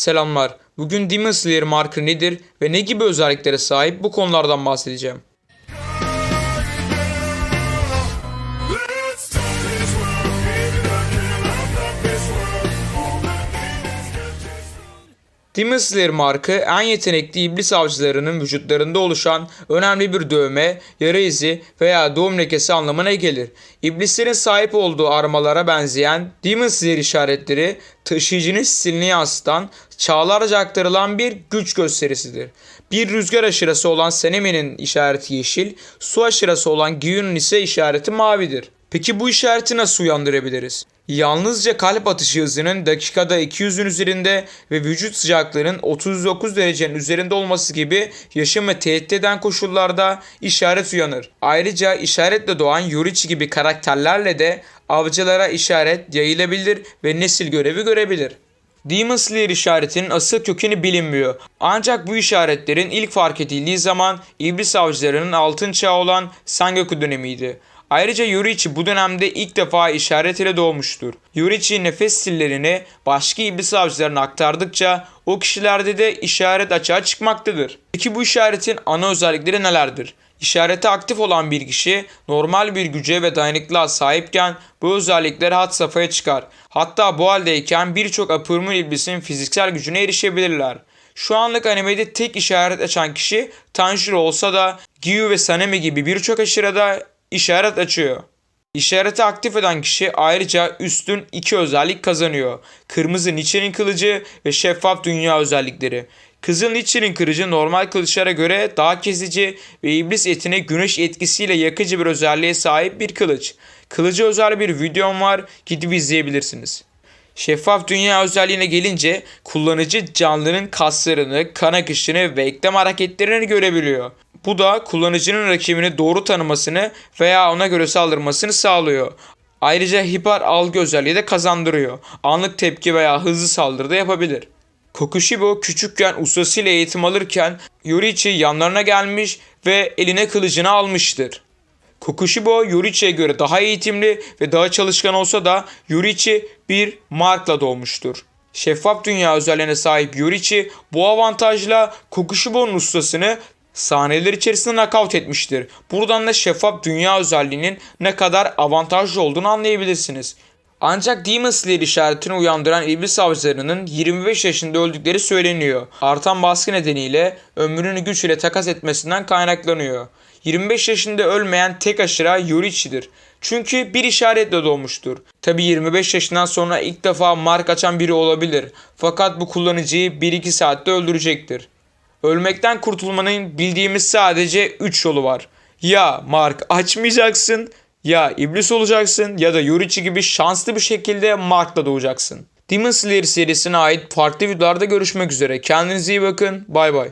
Selamlar. Bugün Demon Slayer markı nedir ve ne gibi özelliklere sahip bu konulardan bahsedeceğim. Demon Slayer markı en yetenekli iblis avcılarının vücutlarında oluşan önemli bir dövme, yara izi veya doğum lekesi anlamına gelir. İblislerin sahip olduğu armalara benzeyen Demon Slayer işaretleri taşıyıcının stilini yansıtan çağlarca aktarılan bir güç gösterisidir. Bir rüzgar aşırısı olan Seneme'nin işareti yeşil, su aşırısı olan Gyu'nun ise işareti mavidir. Peki bu işareti nasıl uyandırabiliriz? Yalnızca kalp atışı hızının dakikada 200'ün üzerinde ve vücut sıcaklığının 39 derecenin üzerinde olması gibi yaşam ve tehdit eden koşullarda işaret uyanır. Ayrıca işaretle doğan Yorichi gibi karakterlerle de avcılara işaret yayılabilir ve nesil görevi görebilir. Demon Slayer işaretinin asıl kökeni bilinmiyor. Ancak bu işaretlerin ilk fark edildiği zaman iblis avcılarının altın çağı olan Sangoku dönemiydi. Ayrıca Yorichi bu dönemde ilk defa işaret ile doğmuştur. Yorichi nefes stillerini başka iblis avcılarına aktardıkça o kişilerde de işaret açığa çıkmaktadır. Peki bu işaretin ana özellikleri nelerdir? İşareti aktif olan bir kişi normal bir güce ve dayanıklılığa sahipken bu özellikler had safhaya çıkar. Hatta bu haldeyken birçok Apurmun iblisin fiziksel gücüne erişebilirler. Şu anlık animede tek işaret açan kişi Tanjiro olsa da Gyu ve Sanemi gibi birçok aşırıda işaret açıyor. İşareti aktif eden kişi ayrıca üstün iki özellik kazanıyor. Kırmızı Nietzsche'nin kılıcı ve şeffaf dünya özellikleri. Kızıl Nietzsche'nin kılıcı normal kılıçlara göre daha kesici ve iblis etine güneş etkisiyle yakıcı bir özelliğe sahip bir kılıç. Kılıcı özel bir videom var gidip izleyebilirsiniz. Şeffaf dünya özelliğine gelince kullanıcı canlının kaslarını, kan akışını ve eklem hareketlerini görebiliyor. Bu da kullanıcının rakibini doğru tanımasını veya ona göre saldırmasını sağlıyor. Ayrıca hiper algı özelliği de kazandırıyor. Anlık tepki veya hızlı saldırı da yapabilir. Kokushibo küçükken ustasıyla eğitim alırken Yorichi yanlarına gelmiş ve eline kılıcını almıştır. Kokushibo Yorichi'ye göre daha eğitimli ve daha çalışkan olsa da Yorichi bir markla doğmuştur. Şeffaf dünya özelliğine sahip Yorichi bu avantajla Kokushibo'nun ustasını saniyeler içerisinde nakavt etmiştir. Buradan da şeffaf dünya özelliğinin ne kadar avantajlı olduğunu anlayabilirsiniz. Ancak Demon Slayer işaretini uyandıran iblis avcılarının 25 yaşında öldükleri söyleniyor. Artan baskı nedeniyle ömrünü güç ile takas etmesinden kaynaklanıyor. 25 yaşında ölmeyen tek aşıra Yorichi'dir. Çünkü bir işaretle doğmuştur. Tabi 25 yaşından sonra ilk defa mark açan biri olabilir. Fakat bu kullanıcıyı 1-2 saatte öldürecektir. Ölmekten kurtulmanın bildiğimiz sadece 3 yolu var. Ya mark açmayacaksın, ya iblis olacaksın ya da Yorichi gibi şanslı bir şekilde markla doğacaksın. Demon Slayer serisine ait farklı videolarda görüşmek üzere. Kendinize iyi bakın. Bay bay.